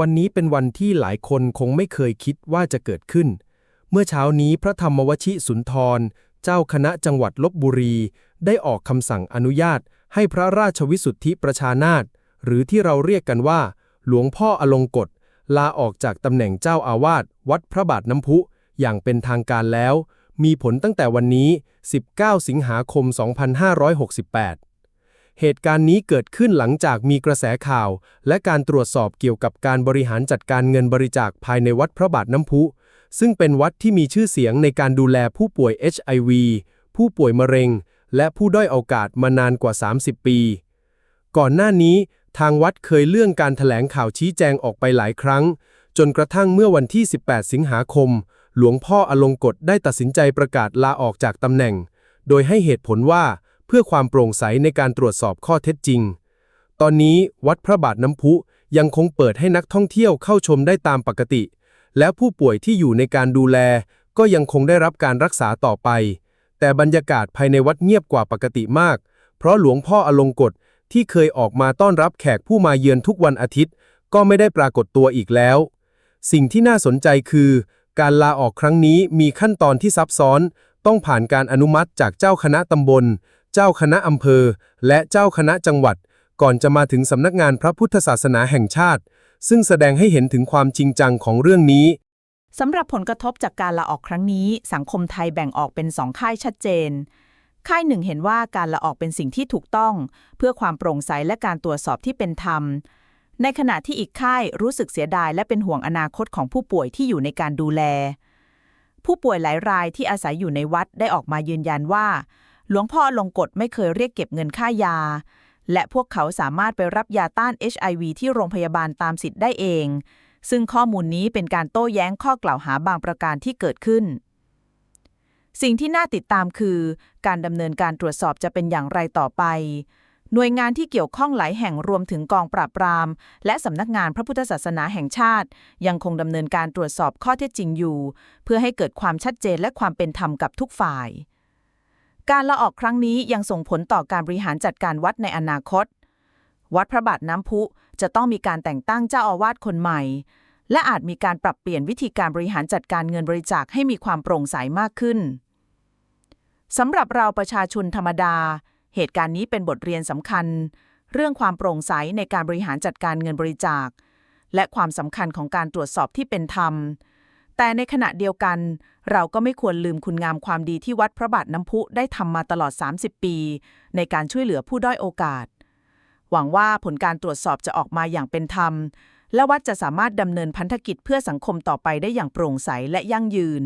วันนี้เป็นวันที่หลายคนคงไม่เคยคิดว่าจะเกิดขึ้น เมื่อเช้านี้พระธรรมวชิสุนทร เจ้าคณะจังหวัดลบบุรี ได้ออกคำสั่งอนุญาต ให้พระราชวิสุทธิประชานาถหรือที่เราเรียกกันว่า หลวงพ่ออลงกฎลาออกจากตำแหน่งเจ้าอาวาสวัดพระบาทน้ำพุ อย่างเป็นทางการแล้ว มีผลตั้งแต่วันนี้ 19 สิงหาคม 2568 เหตุการณ์นี้เกิดขึ้นหลังจากมีกระแสข่าว และการตรวจสอบเกี่ยวกับการบริหารจัดการเงินบริจาคภายในวัดพระบาทน้ำพุ ซึ่งเป็นวัดที่มีชื่อเสียงในการดูแลผู้ป่วย HIV ผู้ป่วยมะเร็ง และผู้ด้อยโอกาสมานานกว่า 30 ปี ก่อนหน้านี้ ทางวัดเคยเลื่อนการถแถลงข่าวชี้แจงออกไปหลายครั้ง จนกระทั่งเมื่อวันที่ 18 สิงหาคม หลวงพ่ออลงกฎได้ตัดสินใจประกาศลาออกจากตำแหน่ง โดยให้เหตุผลว่า เพื่อความโปร่งใสในการตรวจสอบข้อเท็จจริง ตอนนี้วัดพระบาทน้ำพุยังคงเปิดให้นักท่องเที่ยวเข้าชมได้ตามปกติ และผู้ป่วยที่อยู่ในการดูแล ก็ยังคงได้รับการรักษาต่อไป แต่บรรยากาศภายในวัดเงียบกว่าปกติมาก เพราะหลวงพ่ออลงกฎที่เคยออกมาต้อนรับแขกผู้มาเยือนทุกวันอาทิตย์ ก็ไม่ได้ปรากฏตัวอีกแล้ว สิ่งที่น่าสนใจคือ การลาออกครั้งนี้มีขั้นตอนที่ซับซ้อน ต้องผ่านการอนุมัติจากเจ้าคณะตำบล เจ้าคณะอำเภอ และเจ้าคณะจังหวัด ก่อนจะมาถึงสำนักงานพระพุทธศาสนาแห่งชาติ ซึ่งแสดงให้เห็นถึงความจริงจังของเรื่องนี้สำหรับผลกระทบจากการลาออกครั้งนี้ สังคมไทยแบ่งออกเป็นสองค่ายชัดเจน ค่ายหนึ่งเห็นว่าการลาออกเป็นสิ่งที่ถูกต้อง เพื่อความโปร่งใสและการตรวจสอบที่เป็นธรรม ในขณะที่อีกค่ายรู้สึกเสียดายและเป็นห่วงอนาคตของผู้ป่วยที่อยู่ในการดูแล ผู้ป่วยหลายรายที่อาศัยอยู่ในวัดได้ออกมายืนยันว่า หลวงพ่อลงกฎไม่เคยเรียกเก็บเงินค่ายา และพวกเขาสามารถไปรับยาต้าน HIV ที่โรงพยาบาลตามสิทธิ์ได้เอง ซึ่งข้อมูลนี้เป็นการโต้แย้งข้อกล่าวหาบางประการที่เกิดขึ้น สิ่งที่น่าติดตามคือ การดำเนินการตรวจสอบจะเป็นอย่างไรต่อไปหน่วยงานที่เกี่ยวข้องหลายแห่งรวมถึงกองปราบปราม และสำนักงานพระพุทธศาสนาแห่งชาติ ยังคงดำเนินการตรวจสอบข้อเท็จจริงอยู่ เพื่อให้เกิดความชัดเจนและความเป็นธรรมกับทุกฝ่าย การลาออกครั้งนี้ยังส่งผลต่อการบริหารจัดการวัดในอนาคต วัดพระบาทน้ำพุจะต้องมีการแต่งตั้งเจ้าอาวาสคนใหม่ และอาจมีการปรับเปลี่ยนวิธีการบริหารจัดการเงินบริจาคให้มีความโปร่งใสมากขึ้นสำหรับเราประชาชนธรรมดา เหตุการณ์นี้เป็นบทเรียนสำคัญ เรื่องความโปร่งใสในการบริหารจัดการเงินบริจาค และความสำคัญของการตรวจสอบที่เป็นธรรม แต่ในขณะเดียวกัน เราก็ไม่ควรลืมคุณงามความดีที่วัดพระบาทน้ำพุได้ทำมาตลอด 30 ปี ในการช่วยเหลือผู้ด้อยโอกาส หวังว่าผลการตรวจสอบจะออกมาอย่างเป็นธรรม และวัดจะสามารถดำเนินพันธกิจเพื่อสังคมต่อไปได้อย่างโปร่งใสและยั่งยืน